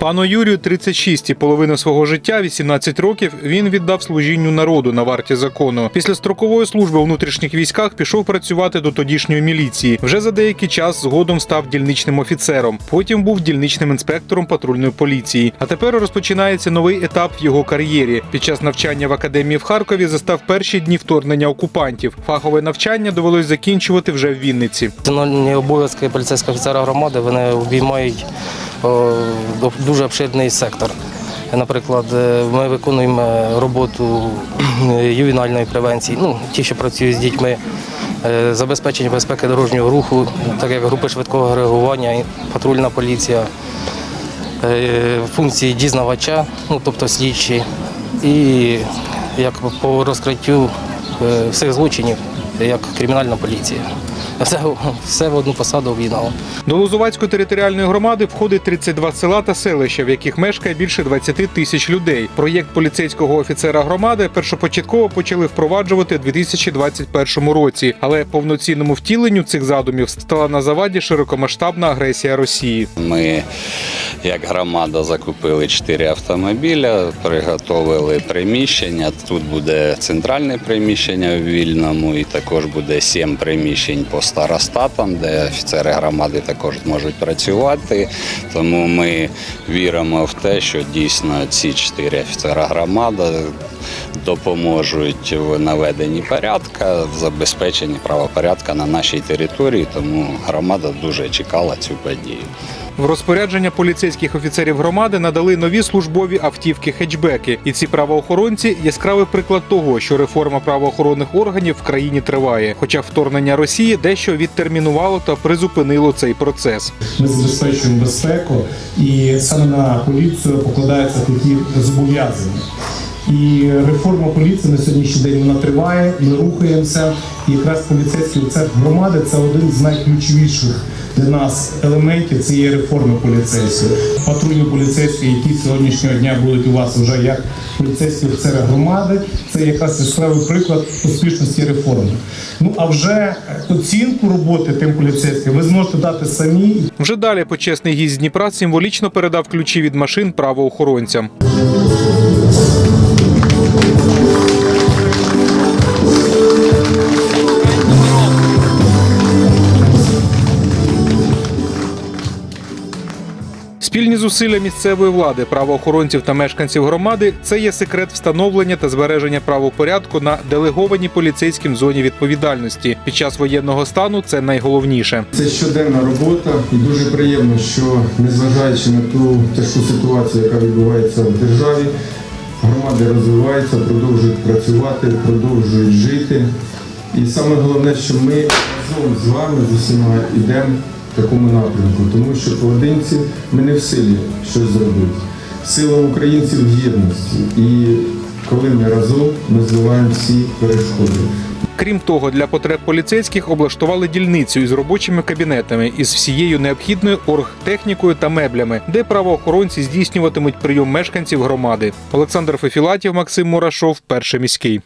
Пану Юрію 36 і половину свого життя, 18 років, він віддав служінню народу на варті закону. Після строкової служби у внутрішніх військах пішов працювати до тодішньої міліції. Вже за деякий час згодом став дільничним офіцером. Потім був дільничним інспектором патрульної поліції. А тепер розпочинається новий етап в його кар'єрі. Під час навчання в академії в Харкові застав перші дні вторгнення окупантів. Фахове навчання довелось закінчувати вже в Вінниці. Встановлені обов'язки поліцейського офіцера громади вони обіймають дуже обширний сектор. Наприклад, е, ми виконуємо роботу е, ювенальної превенції, ну, ті, що працюють з дітьми, е, забезпечення безпеки дорожнього руху, так як групи швидкого реагування, патрульна поліція, функції дізнавача, ну, тобто слідчі, і як по розкриттю всіх злочинів, як кримінальна поліція. Все, все в одну посаду об'єднало. До Лозувацької територіальної громади входить 32 села та селища, в яких мешкає більше 20 тисяч людей. Проєкт поліцейського офіцера громади першопочатково почали впроваджувати у 2021 році, але повноцінному втіленню цих задумів стала на заваді широкомасштабна агресія Росії. Ми, як громада, закупили чотири автомобіля, приготовили приміщення. Тут буде центральне приміщення в вільному, і також буде сім приміщень по старостатам, де офіцери громади також можуть працювати. Тому ми віримо в те, що дійсно ці чотири офіцера громади допоможуть в наведенні порядка, в забезпеченні правопорядка на нашій території. Тому громада дуже чекала цю подію. В розпорядження поліцейських офіцерів громади надали нові службові автівки хетчбеки. І ці правоохоронці яскравий приклад того, що реформа правоохоронних органів в країні триває. Хоча вторгнення Росії дещо відтермінувало та призупинило цей процес. Ми забезпечуємо безпеку, і саме на поліцію покладаються такі зобов'язання. І реформа поліції на сьогоднішній день вона триває. Ми рухаємося. І якраз поліцейський офіцер громади це один з найключовіших для нас елементів цієї реформи поліцейської. Патрульні поліцейські, які сьогоднішнього дня будуть у вас вже як поліцейські офіцери громади, це якраз яскравий приклад успішності реформи. Ну а вже оцінку роботи тим поліцейським ви зможете дати самі Вже далі почесний гість Дніпра символічно передав ключі від машин правоохоронцям. Спільні зусилля місцевої влади, правоохоронців та мешканців громади це є секрет встановлення та збереження правопорядку на делегованій поліцейським зоні відповідальності. Під час воєнного стану це найголовніше. Це щоденна робота, і дуже приємно, що незважаючи на ту тяжку ситуацію, яка відбувається в державі, громади розвиваються, продовжують працювати, продовжують жити. І саме головне, що ми разом з вами з усіма йдемо в такому напрямку, тому що поодинці ми не в силі щось зробити. Сила українців в єдності. І коли ми разом, ми збиваємо всі перешкоди. Крім того, для потреб поліцейських облаштували дільницю із робочими кабінетами із всією необхідною оргтехнікою та меблями, де правоохоронці здійснюватимуть прийом мешканців громади. Олександр Фефілатів, Максим Мурашов, перший міський.